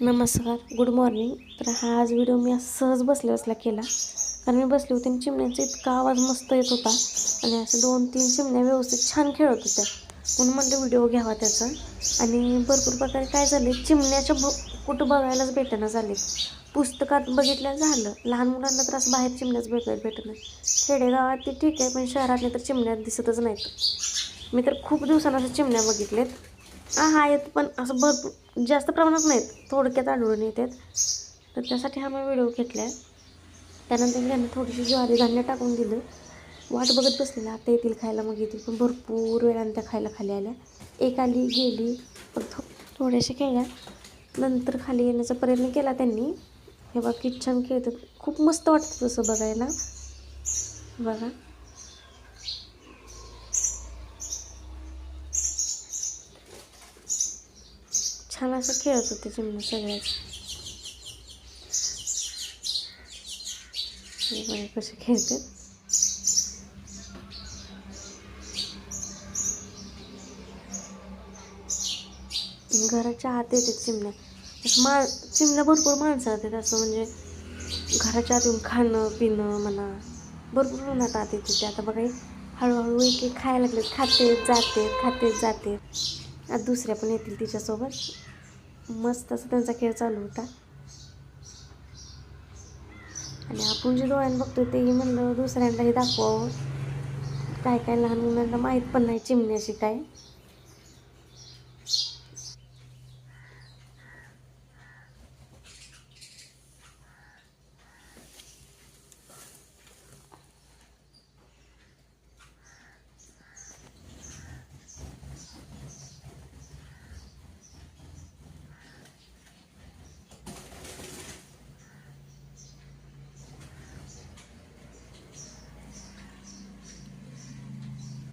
नमस्कार good morning तर हा आज व्हिडिओ मी असं सहज बसल्या बसल्या केला. कारण मी बसले होते आणि चिमण्याचा इतका आवाज मस्त येत होता. आणि असं दोन तीन चिमण्या व्यवस्थित छान खेळत होत्या. म्हणून म्हणलं व्हिडिओ घ्यावा त्याचा. आणि भरपूर प्रकारे काय झाले चिमण्याच्या ब कुठं बघायलाच भेटेना झाले. पुस्तकात बघितल्या झालं. लहान मुलांना तर असं बाहेर चिमण्याच भेटायला भेटणं खेडेगावात ते ठीक आहे पण शहरातले तर चिमण्या दिसतच नाहीत. मी तर खूप दिवसांना असं चिमण्या बघितल्या आहेत आहेत पण असं भरपूर जास्त प्रमाणात नाहीत. थोडक्यात आढळून येतात. तर त्यासाठी हा मी व्हिडिओ घेतला आहे त्यानंतर मी त्यांना थोडीशी ज्वारी धान्य टाकून दिलं. वाट बघत बसलेलं आता येतील खायला मग येतील. पण भरपूर वेळानं त्या खायला खाली आल्या. एक आली गेली पण थो थोड्याशा खेळल्या. नंतर खाली येण्याचा प्रयत्न केला त्यांनी. हे बघा किती छान खेळतात. खूप मस्त वाटतं तसं बघायला. बघा. छान असं खेळत होते चिमण्या सगळ्याच हे कसे खेळतात घराच्या आत येतात चिमण्या. मा चिमण्या भरपूर माणसं येतात असं म्हणजे घराच्या आत येऊन खाणं पिणं म्हणा भरपूर उन्हात आत येते ते. आता बघा हळूहळू एक एक खायला लागले खाते जाते खाते जाते आता दुसऱ्या पण येतील तिच्यासोबत. मस्त असा त्यांचा खेळ चालू होता. आणि आपण जे डोळ्यानं बघतो तेही म्हणलं दुसऱ्यांदाही दाखवावं. काय काय लहान मुलांना माहीत पण नाही चिमण्याशी काय